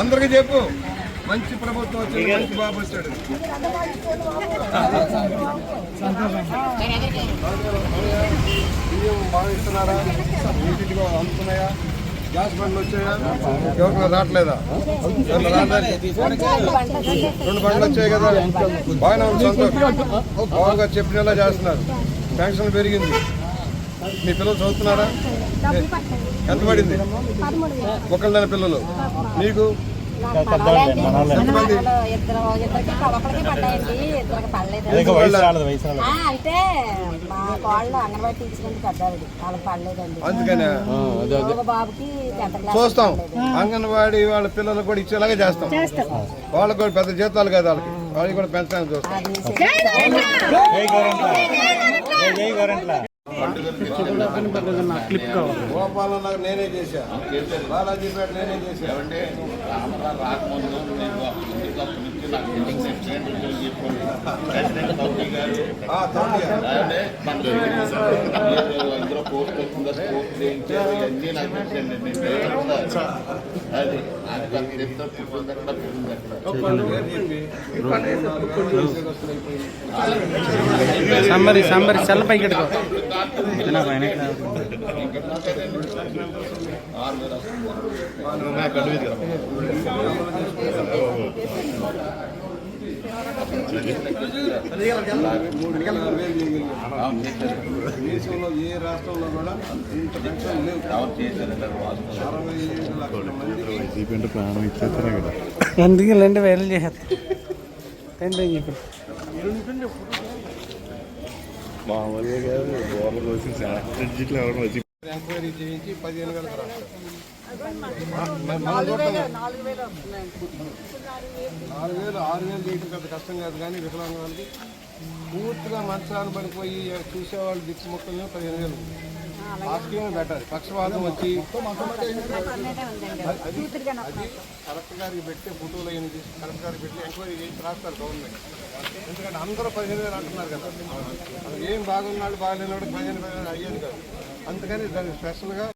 అందరికీ చెప్పు. మంచి ప్రభుత్వం వచ్చింది మంచి బాబు వచ్చాడు. బియ్యం బాగా ఇస్తున్నారా అందుతున్నాయా గ్యాస్ బండ్లు వచ్చాయా ఎవరికి రావట్లేదా? రెండు బండ్లు వచ్చాయి కదా. బాగానే ఉంది సంతోషం. బాగా చెప్పినలా చేస్తున్నారు. పెన్షన్ పెరిగింది. మీ పిల్లలు చదువుతున్నారా? ఎంత పడింది? ఒకళ్ళ పిల్లలు. మీకు? అంటే మా కోళ్ళు అంగన్వాడీ టీచర్ అండి పెద్దవాడి వాళ్ళకి పడలేదండి. అందుకనే. బాబుకి చూస్తాం. అంగన్వాడీ వాళ్ళ పిల్లలకు కూడా ఇచ్చేలాగా చేస్తాం. వాళ్ళకి కూడా పెద్ద జీతాలు కదా వాళ్ళకి. వాళ్ళకి కూడా పెంచడానికి చూస్తాం. జై గోరెంట్ల జై జై నేనే చేశా బాలాజీపేట నేనే చేశా రాకముందు నేను నాకు ప్రెసిడెంట్ గారు ఆ, ఇందులో కోర్టు కోర్టు చేయించారు ఇవన్నీ నాకు అది పుట్టింది పుట్టింది పేరు చెప్పి నాలుగు వేలు ఉద్యోగస్తులు అయిపోయింది. సాంబారి సాంబారి చల్ల పైకి ఎట్టుకో నాలుగు వేలు మిగిలింది. దేశంలో ఏ రాష్ట్రంలో కూడా ఇంత పెన్షన్ లేవు ఎవరు చేశారు వాస్తవం అరవై ఏడు లక్షల మందికి ప్రాణం ఇచ్చేస్తారా కదా ఎందుకు ఇలాంటి వైరల్ చేసేస్తా తండ్రి అని చెప్పి మామూలుగా కాదు బోర్లు కోసి ఎవరు వచ్చి ఎంక్వైరీ చేయించి పదిహేను వేలకు నాలుగు వేలు ఆరు వేలు చేయడం పెద్ద కష్టం కాదు కానీ వికలాంగ వాళ్ళకి పూర్తిగా మంచాన్ని పడిపోయి చూసేవాళ్ళు దిక్కు మొక్కలు పదిహేను వేలు ఆ బెటర్. పెట్టాలి పక్షవాతం వచ్చి అది కలెక్టర్ గారికి పెట్టి ఫోటోలు అయిన తీసి కలెక్టర్ గారికి పెట్టి ఎంక్వైరీ చేసి రాస్తారు గవర్నమెంట్. ఎందుకంటే అందరూ పదిహేను వేలు అంటున్నారు కదా. ఏం బాగున్నాడు బాగలేనాడు పదిహేను వేలు అయ్యాను కదా. అందుకని దాన్ని స్పెషల్గా